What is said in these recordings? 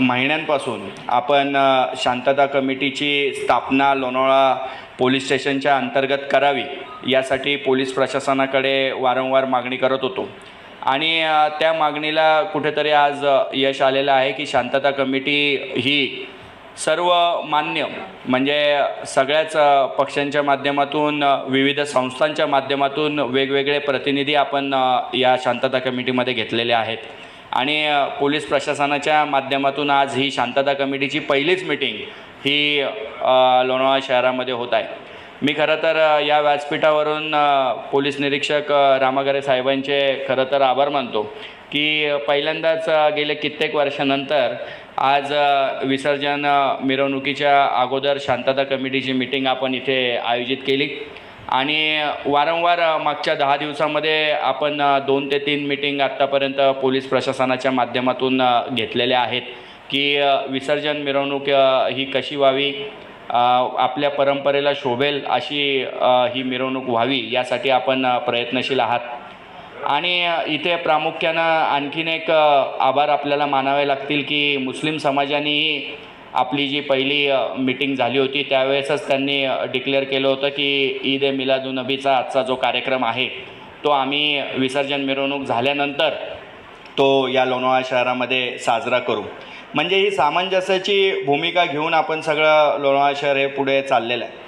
महिन्यांपासून आपण शांतता कमिटीची स्थापना लोणावळा पोलीस स्टेशनच्या अंतर्गत करावी यासाठी पोलीस प्रशासनाकडे वारंवार मागणी करत होतो. आणि त्या मागणीला कुठेतरी आज यश आलेलं आहे की शांतता कमिटी ही सर्व मान्य म्हणजे सगळ्याच पक्षांच्या माध्यमातून विविध संस्थांच्या माध्यमातून वेगवेगळे प्रतिनिधी आपण या शांतता कमिटीमध्ये घेतलेले आहेत. आणि पोलीस प्रशासनाच्या माध्यमातून आज ही शांतता कमिटीची पहिलीच मिटिंग ही लोणावळा शहरामध्ये होत आहे. मी खरं तर या व्यासपीठावरून पोलीस निरीक्षक रामागरे साहेबांचे खरं तर आभार मानतो की पहिल्यांदाच गेले कित्येक वर्षानंतर आज विसर्जन मिरवणुकीच्या अगोदर शांतता कमिटीची मिटिंग आपण इथे आयोजित केली. आणि वारंवार मागच्या दहा दिवसामध्ये आपण दोन ते तीन मिटिंग आत्तापर्यंत पोलीस प्रशासनाच्या माध्यमातून घेतलेल्या आहेत की विसर्जन मिरवणूक ही कशी व्हावी आपल्या परंपरेला शोभेल अशी ही मिरवणूक व्हावी यासाठी आपण प्रयत्नशील आहात. आणि इथे प्रामुख्यानं आणखीन एक आभार आपल्याला मानावे लागतील की मुस्लिम समाजानेही आपली जी पहिली मीटिंग झाली होती त्यावेळेसच त्यांनी डिक्लेअर केलं होतं की ईद ए मिलादुनबीचा आजचा जो कार्यक्रम आहे तो आम्ही विसर्जन मिरवणूक झाल्यानंतर तो या लोणावळा शहरामध्ये साजरा करू. म्हणजे ही सामंजस्याची भूमिका घेऊन आपण सगळं लोणावळा शहर हे पुढे चाललेलं आहे.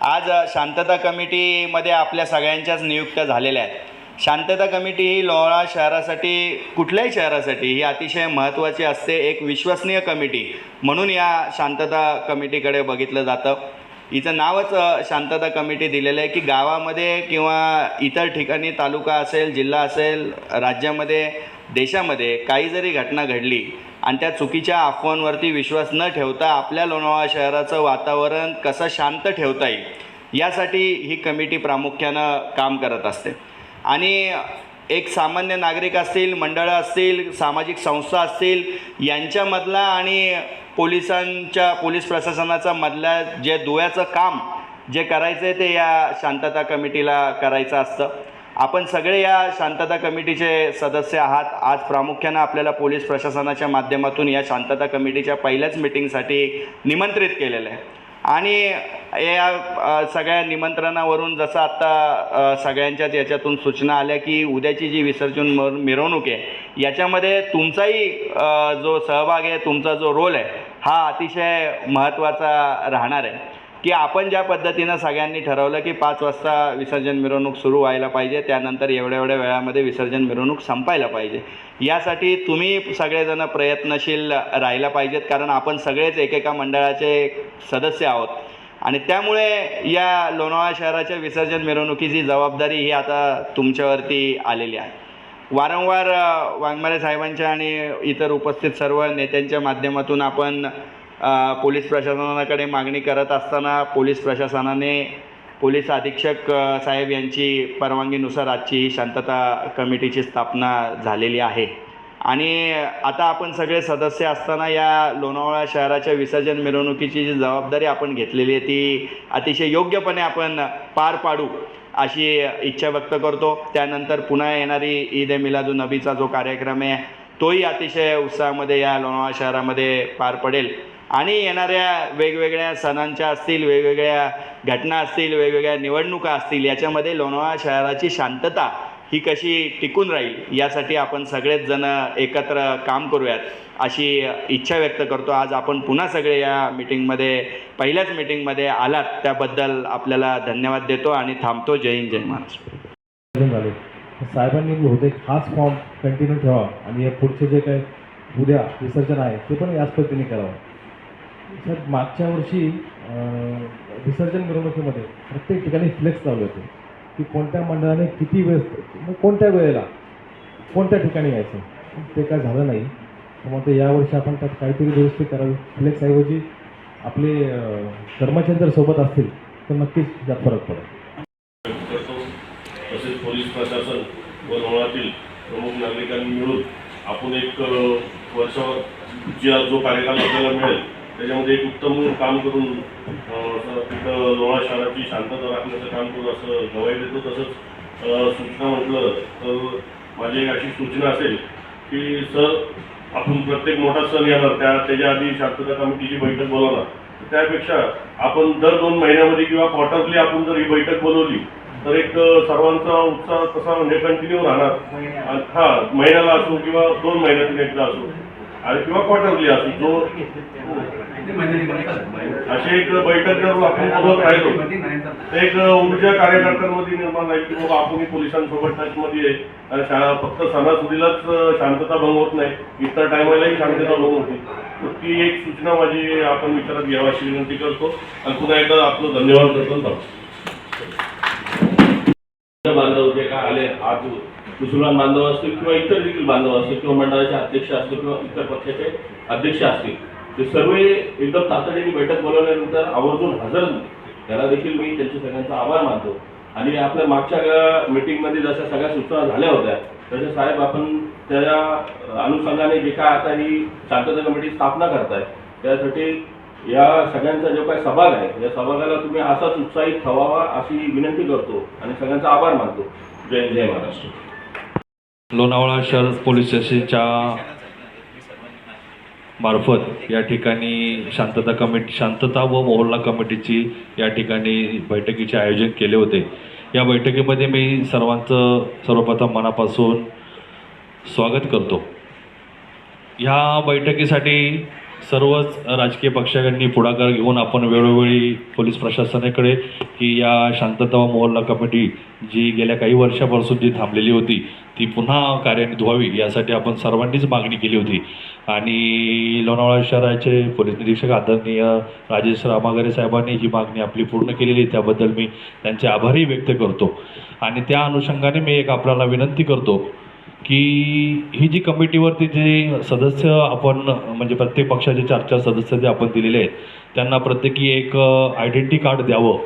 आज शांतता कमिटीमध्ये आपल्या सगळ्यांच्याच नियुक्त्या झालेल्या आहेत. शांतता कमिटी ही लोणावळा शहरासाठी कुठल्याही शहरासाठी ही अतिशय महत्त्वाची असते. एक विश्वसनीय कमिटी म्हणून या शांतता कमिटीकडे बघितलं जातं. हिचं नावच शांतता कमिटी दिलेलं आहे की गावामध्ये किंवा इतर ठिकाणी तालुका असेल जिल्हा असेल राज्यामध्ये देशामध्ये काही जरी घटना घडली आणि त्या चुकीच्या अफवांवरती विश्वास न ठेवता आपल्या लोणावळा शहराचं वातावरण कसं शांत ठेवता येईल यासाठी ही कमिटी प्रामुख्यानं काम करत असते. आणि एक सामान्य नागरिक असतील मंडळं असतील सामाजिक संस्था असतील यांच्यामधला आणि पोलिसांच्या पोलीस प्रशासनाचा मधल्या जे दुव्याचं काम जे करायचं आहे ते या शांतता कमिटीला करायचं असतं. आपण सगळे या शांतता कमिटीचे सदस्य आहात. आज प्रामुख्यानं आपल्याला पोलीस प्रशासनाच्या माध्यमातून या शांतता कमिटीच्या पहिल्याच मिटिंगसाठी निमंत्रित केलेलं आहे. आणि या सगळ्या निमंत्रणावरून जसं आत्ता सगळ्यांच्याच याच्यातून सूचना आल्या की उद्याची जी विसर्जन मिर- मिरवणूक आहे याच्यामध्ये तुमचाही जो सहभाग आहे तुमचा जो रोल आहे हा अतिशय महत्त्वाचा राहणार आहे. की आपण ज्या पद्धतीनं सगळ्यांनी ठरवलं की पाच वाजता विसर्जन मिरवणूक सुरू व्हायला पाहिजे त्यानंतर एवढ्या एवढ्या वेळामध्ये विसर्जन मिरवणूक संपायला पाहिजे. यासाठी तुम्ही सगळेजण प्रयत्नशील राहायला पाहिजेत कारण आपण सगळेच एकेका मंडळाचे सदस्य आहोत. आणि त्यामुळे या लोणावळा शहराच्या विसर्जन मिरवणुकीची जबाबदारी ही आता तुमच्यावरती आलेली आहे. वारंवार अ, वाघमारे साहेबांच्या आणि इतर उपस्थित सर्व नेत्यांच्या माध्यमातून आपण पोलीस प्रशासनाकडे मागणी करत असताना पोलीस प्रशासनाने पोलीस अधीक्षक साहेब यांची परवानगीनुसार आजची ही शांतता कमिटीची स्थापना झालेली आहे. आणि आता आपण सगळे सदस्य असताना या लोणावळा शहराच्या विसर्जन मिरवणुकीची जी जबाबदारी आपण घेतलेली आहे ती अतिशय योग्यपणे आपण पार पाडू अशी इच्छा व्यक्त करतो. त्यानंतर पुन्हा येणारी ईद ए मिलादू नबीचा जो कार्यक्रम आहे तोही अतिशय उत्साहामध्ये या लोणावळा शहरामध्ये पार पडेल. आणि येणाऱ्या वेगवेगळ्या सणांच्या असतील वेगवेगळ्या घटना असतील वेगवेगळ्या निवडणुका असतील याच्यामध्ये लोणावळा शहराची शांतता ही कशी टिकून राहील यासाठी आपण सगळेच जण एकत्र काम करूयात अशी इच्छा व्यक्त करतो. आज आपण पुन्हा सगळे या मिटिंगमध्ये पहिल्याच मिटिंगमध्ये आलात त्याबद्दल आपल्याला धन्यवाद देतो आणि थांबतो. जय हिंद जय महाराष्ट्र. साहेबांनी बहुतेक हाच फॉर्म कंटिन्यू ठेवा आणि हे पुढचे जे काही उद्या विसर्जन आहे ते पण याच पद्धतीने करावं. सर मागच्या वर्षी विसर्जन मिरवणुकीमध्ये प्रत्येक ठिकाणी फ्लेक्स लावले होते. की कोणत्या मंडळाने किती वेळ मग कोणत्या वेळेला कोणत्या ठिकाणी यायचं? ते काय झालं नाही. मग ते यावर्षी आपण त्यात काहीतरी दुरुस्ती करावी. फ्लेक्सऐवजी आपले कर्मचारी जर सोबत असतील तर नक्कीच त्यात फरक पडेल. तसेच पोलीस प्रशासन व लोणावळ्यातील प्रमुख नागरिकांनी मिळून आपण एक वर्षावर ज्या जो कार्यकाल आपल्याला मिळेल त्याच्यामध्ये एक उत्तम काम करून तिथं लोणावळा शहराची शांतता राखण्याचं काम करू असं गवाही देतो. तसंच सूचना म्हटलं तर माझी एक अशी सूचना असेल की सर आपण प्रत्येक मोठा सण येणार. त्या त्याच्या आधी शांतता कमिटीची बैठक बोलवणार. तर त्यापेक्षा आपण दर दोन महिन्यामध्ये किंवा क्वार्टरली आपण जर ही बैठक बोलवली तर एक सर्वांचा उत्साह कसा म्हणजे कंटिन्यू राहणार. हा महिन्याला असो किंवा दोन महिन्यातून एकदा असो. आणि किंवा क्वार्टरली असो जो अशी एक बैठक जर आपण बोलत राहिलो एक ऊर्जा कार्यकर्त्यांमध्ये निर्माण राहील की बाबा आपण पोलिसांसोबत टचमध्ये आहे. फक्त सणासुदीलाच शांतता भंग होत नाही. इतर टायमालाही शांतता भंग होते तर ती एक सूचना माझी आपण विचारात घ्यावी अशी विनंती करतो. आणि पुन्हा एकदा आपलं धन्यवाद करतो. बांधव जे काय आले आज मुसलमान बांधव असतील किंवा इतर देखील बांधव असतील किंवा मंडळाचे अध्यक्ष असतील किंवा इतर पक्षाचे अध्यक्ष असतील ते सर्व एकदम तातडीने बैठक बोलवल्यानंतर आवर्जून हजर त्याला देखील मी त्यांच्या सगळ्यांचा आभार मानतो. आणि आपल्या मागच्या मीटिंगमध्ये जशा सगळ्या सूचना झाल्या होत्या तसे साहेब आपण त्या अनुषंगाने जे काय आता ही शांतता कमिटी स्थापना करताय त्यासाठी या सगळ्यांचा जो काही सहभाग आहे या सहभागाला तुम्ही असाच उत्साहित ठवावा अशी विनंती करतो आणि सगळ्यांचा आभार मानतो. जय जय महाराष्ट्र. लोणावळा शहर पोलीस स्टेशनच्या मार्फत या ठिकाणी शांतता कमिटी शांतता व मोहल्ला कमिटीची या ठिकाणी बैठकीचे आयोजन केले होते. या बैठकीमध्ये मी सर्वांचं सर्वप्रथम मनापासून स्वागत करतो. ह्या बैठकीसाठी सर्वच राजकीय पक्षांनी पुढाकार घेऊन आपण वेळोवेळी पोलीस प्रशासनाकडे की या शांतता व मोहल्ला कमिटी जी गेल्या काही वर्षापासून जी थांबलेली होती ती पुन्हा कार्यान्वित व्हावी यासाठी आपण सर्वांनीच मागणी केली होती. आणि लोणावळा शहराचे पोलीस निरीक्षक आदरणीय राजेश रामागरे साहेबांनी ही मागणी आपली पूर्ण केलेली आहे त्याबद्दल मी त्यांचे आभारही व्यक्त करतो. आणि त्या अनुषंगाने मी एक आपल्याला विनंती करतो की ही जी कमिटीवरती जे सदस्य आपण म्हणजे प्रत्येक पक्षाचे चार चार सदस्य जे आपण दिलेले आहेत त्यांना प्रत्येकी एक आयडेंटिटी कार्ड द्यावं.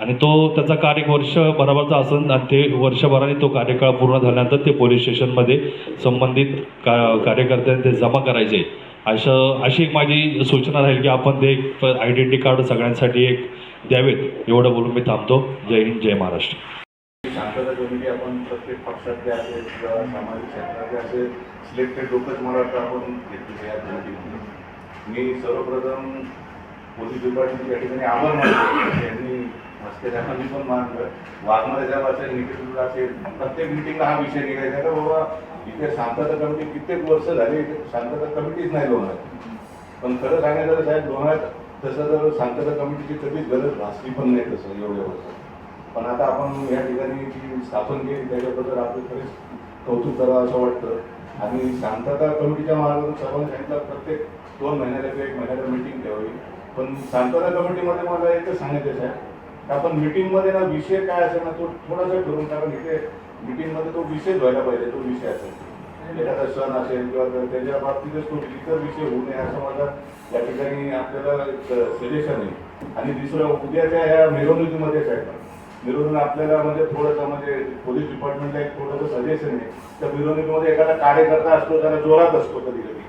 आणि तो त्याचा कार्य वर्षभराचा असेल आणि ते वर्षभराने तो कार्यकाळ पूर्ण झाल्यानंतर ते पोलीस स्टेशनमध्ये संबंधित का कार्यकर्त्यांनी ते जमा करायचे. अशा अशी एक माझी सूचना राहील की आपण ते एक आयडेंटिटी कार्ड सगळ्यांसाठी एक द्यावेत. एवढं बोलून मी थांबतो. जय हिंद जय महाराष्ट्र. पक्षातले असेल किंवा सामाजिक क्षेत्रातले असे सिलेक्टेड लोकच मला वाटतं आपण घेतलेले या कमिटीमध्ये मी सर्वप्रथम पोलीस डिपार्टमेंट या ठिकाणी आभार मानतो. त्यांनी हस्ते मी पण मानलं वाघमारे साहेब असेल निकेश असेल प्रत्येक मिटिंगला हा विषय निघायचा. का बाबा इथे शांतता कमिटी कित्येक वर्ष झाली इथे शांतता कमिटीच नाही लोणार. पण खरं सांगायचं साहेब लोणार तसं जर शांतता कमिटीची कधीच गरज भासली पण नाही तसं एवढ्या वर्षात. पण आता आपण या ठिकाणी जी स्थापन केली त्याच्याबद्दल आपलं खरेच कौतुक करावं असं वाटतं. आणि शांतता कमिटीच्या मार्गातून सर्वांनी सांगितलं प्रत्येक दोन महिन्याला किंवा एक महिन्याला मिटिंग ठेवावी. पण शांतता कमिटीमध्ये मला एकच सांगायचं आहे आपण मिटिंगमध्ये ना विषय काय असेल ना तो थोडासा ठरवून कारण इथे मिटिंगमध्ये तो विषय व्हायला पाहिजे तो विषय असेल. एखादा सण असेल किंवा त्याच्या बाबतीतच तो इतर विषय होऊ नये असं माझा या ठिकाणी आपल्याला सजेशन आहे. आणि दुसरं उद्याच्या या मिरवणुकीमध्येच आहे मिरवणूक आपल्याला म्हणजे थोडंसं म्हणजे पोलीस डिपार्टमेंटला एक थोडंसं सजेशन आहे. त्या मिरवणुकीमध्ये एखादा कार्यकर्ता असतो त्याला जोरात असतो कधी कधी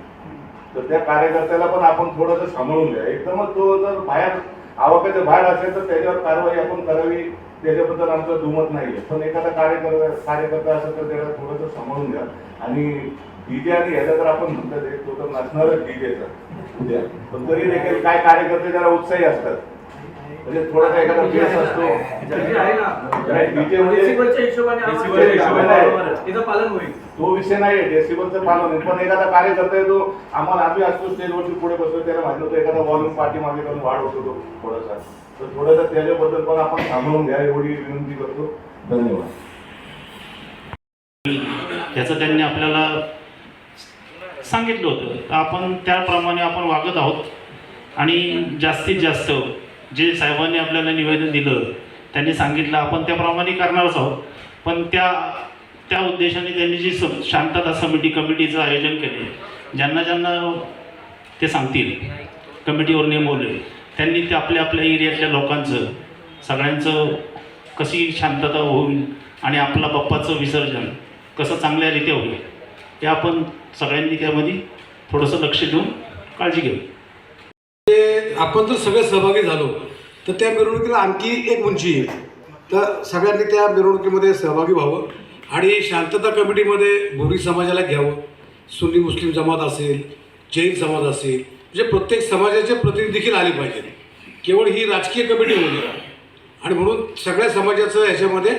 तर त्या कार्यकर्त्याला पण आपण थोडंसं सांभाळून घ्या. एकदमच तो जर बाहेर आवाक्याच्या बाहेर असेल तर त्याच्यावर कारवाई आपण करावी. त्याच्याबद्दल आमचं दुमत नाही आहे पण एखादा कार्यकर्ता कार्यकर्ता असेल तर त्याला थोडंसं सांभाळून घ्या. आणि डीजे आणि ह्याचा तर आपण म्हणतात तो तर नसणारच डीजेचा. उद्या. पण तरी देखील काय कार्यकर्ते त्याला उत्साही असतात. म्हणजे थोडासा एखादा फेस असतो. म्हणजे होईल. तो विषय नाही डेसिबलचं पालन आहे. पण एखादा कार्यकर्ता आहे तो आम्हाला आम्ही असतो स्टेजवरती पुढे बसतो त्याला माहिती होतं एखादा वॉल्यूम पाठी मागे करून वाढ होतो तो थोडासा. तर थोडंसं त्याच्याबद्दल पण आपण सांभाळून घ्या एवढी विनंती करतो. धन्यवाद. ह्याचं त्यांनी आपल्याला सांगितलं होतं. तर आपण त्याप्रमाणे आपण वागत आहोत. आणि जास्तीत जास्त जे साहेबांनी आपल्याला निवेदन दिलं त्यांनी सांगितलं आपण त्याप्रमाणे करणारच आहोत. पण त्या त्या उद्देशाने त्यांनी जी स शांतता समिती कमिटीचं आयोजन केले ज्यांना ज्यांना ते सांगतील कमिटीवर नेमवले त्यांनी ते आपल्या आपल्या एरियातल्या लोकांचं सगळ्यांचं कशी शांतता होईल आणि आपला बाप्पाचं विसर्जन कसं चांगल्या रीत्या होईल हे आपण सगळ्यांनी त्यामध्ये थोडंसं लक्ष देऊन काळजी घेऊ. आपण जर सगळे सहभागी झालो तर त्या मिरवणुकीला आणखी एक उंची येईल. तर सगळ्यांनी त्या मिरवणुकीमध्ये सहभागी व्हावं आणि शांतता कमिटीमध्ये भोरी समाजाला घ्यावं. सुन्नी मुस्लिम जमात असेल जैन समाज असेल म्हणजे प्रत्येक समाजाचे प्रतिनिधी देखील आले पाहिजेत. केवळ ही राजकीय कमिटी होऊ आणि म्हणून सगळ्या समाजाचं याच्यामध्ये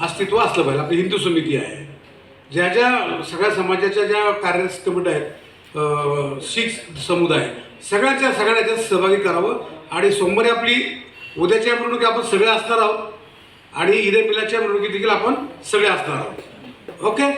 अस्तित्व असलं पाहिजे. आपली हिंदू समिती आहे. ज्या ज्या सगळ्या समाजाच्या ज्या कार्यरत कमिटी आहेत शीख समुदाय. सगळ्याच्या सगळ्या सहभागी करावं आणि सोमवारी आपली उद्याच्या मिरवणुकी आपण सगळे असणार आहोत आणि ईद मिलाच्या मिरवणुकीत देखील आपण सगळे असणार आहोत. ओके?